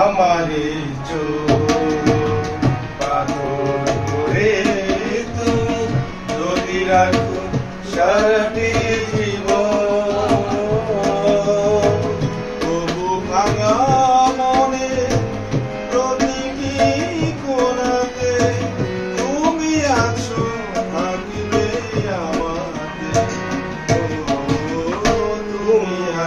আমারে চোখ পাথর করে তুমি যদি রাখো সারাটি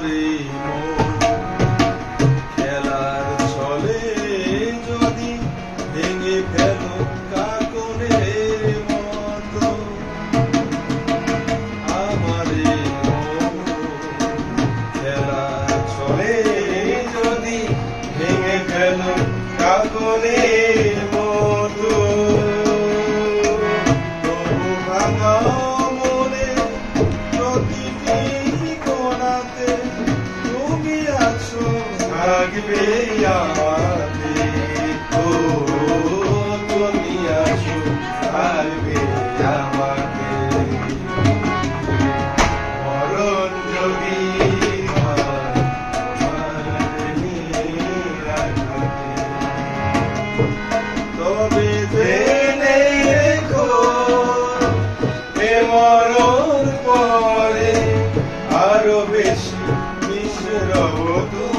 Hare থাকবে আমাদের ও তুমি আসো আসবে আমাকে মরণ যদি তবে জেনে রেখো এ মরণ পরে আরও বেশি বিশ্ব তুমি